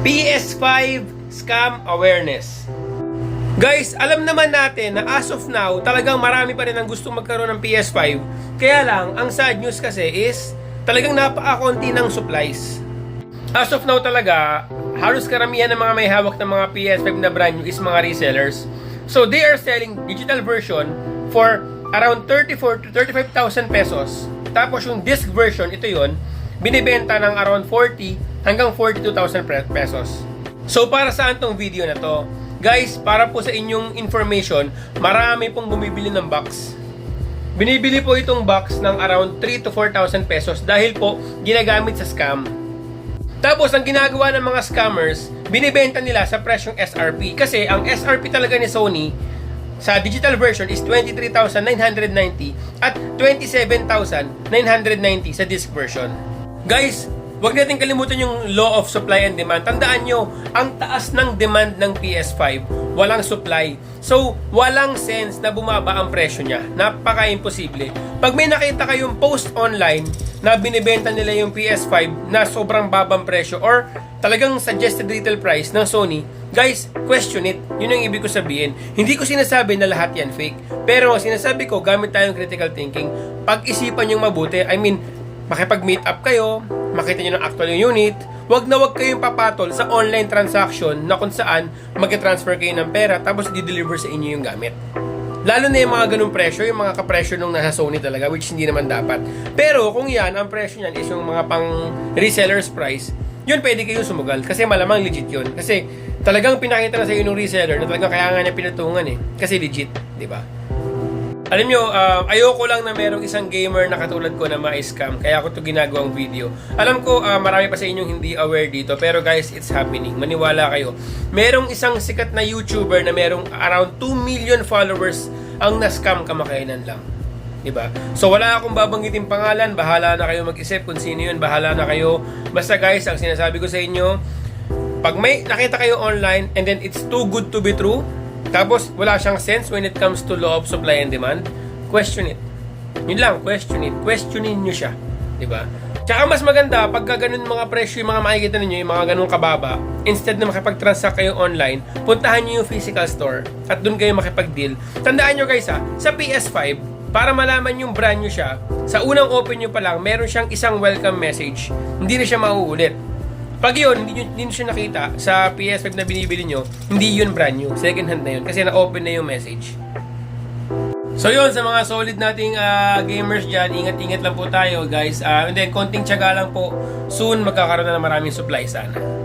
PS5 Scam Awareness. Guys, alam naman natin na as of now, talagang marami pa rin ang gustong magkaroon ng PS5. Kaya lang, ang sad news kasi is talagang napaka-konti ng supplies. As of now talaga, halos karamihan ng mga may hawak ng mga PS5 na brand new is mga resellers. So they are selling digital version for around 34 to 35,000 pesos. Tapos yung disc version, ito yon binibenta ng around 40 hanggang 42,000 pre- pesos. So para saan tong video na to? Guys, para po sa inyong information, marami pong bumibili ng box. Binibili po itong box ng around 3 to 4,000 pesos dahil po ginagamit sa scam. Tapos, ang ginagawa ng mga scammers, binibenta nila sa presyong SRP. Kasi ang SRP talaga ni Sony sa digital version is 23,990 at 27,990 sa disc version. Guys, Huwag natin kalimutan yung law of supply and demand. Tandaan nyo, ang taas ng demand ng PS5, walang supply. So, walang sense na bumaba ang presyo niya. Napaka-imposible. Pag may nakita kayong post online na binibenta nila yung PS5 na sobrang babang presyo or talagang suggested retail price ng Sony, guys, question it. Yun ang ibig ko sabihin. Hindi ko sinasabi na lahat yan fake. Pero sinasabi ko, gamit tayong critical thinking. Pag-isipan yung mabuti. I mean, makipag-meet up kayo, makita nyo ng actual yung unit, wag na wag kayong papatol sa online transaction na kung saan mag-transfer kayo ng pera tapos di-deliver sa inyo yung gamit. Lalo na yung mga ganung presyo, yung mga kapresyo nung nasa Sony talaga, which hindi naman dapat. Pero kung yan, ang presyo niyan is yung mga pang reseller's price, yun pwede kayo sumugal kasi malamang legit yun. Kasi talagang pinakita na sa inyo ng reseller na talagang kaya nga niya pinutungan eh. Kasi legit, di ba? Alam nyo, uh, ayoko lang na merong isang gamer na katulad ko na ma-scam. Kaya ako to ginagawang video. Alam ko, uh, marami pa sa inyong hindi aware dito. Pero guys, it's happening. Maniwala kayo. Merong isang sikat na YouTuber na merong around 2 million followers ang na-scam kamakainan lang. 'di ba? So wala akong babanggitin pangalan, bahala na kayo mag-isip kung sino 'yun, bahala na kayo. Basta guys, ang sinasabi ko sa inyo, pag may nakita kayo online and then it's too good to be true, tapos wala siyang sense when it comes to law of supply and demand, question it. Yun lang, question it. Questionin nyo siya. ba? Tsaka mas maganda, pagka ganun mga presyo yung mga makikita ninyo, yung mga ganun kababa, instead na makipag-transact kayo online, puntahan nyo yung physical store at doon kayo makipag-deal. Tandaan nyo guys ha, sa PS5, para malaman yung brand nyo siya, sa unang open nyo pa lang, meron siyang isang welcome message. Hindi na siya mauulit. Pag yun, hindi nyo, hindi nyo siya nakita sa PS5 na binibili nyo, hindi yun brand new. Second hand na yun. Kasi na-open na yung message. So yun, sa mga solid nating ah, gamers dyan, ingat-ingat lang po tayo guys. Uh, and then, konting tiyaga lang po. Soon, magkakaroon na ng maraming supply sana.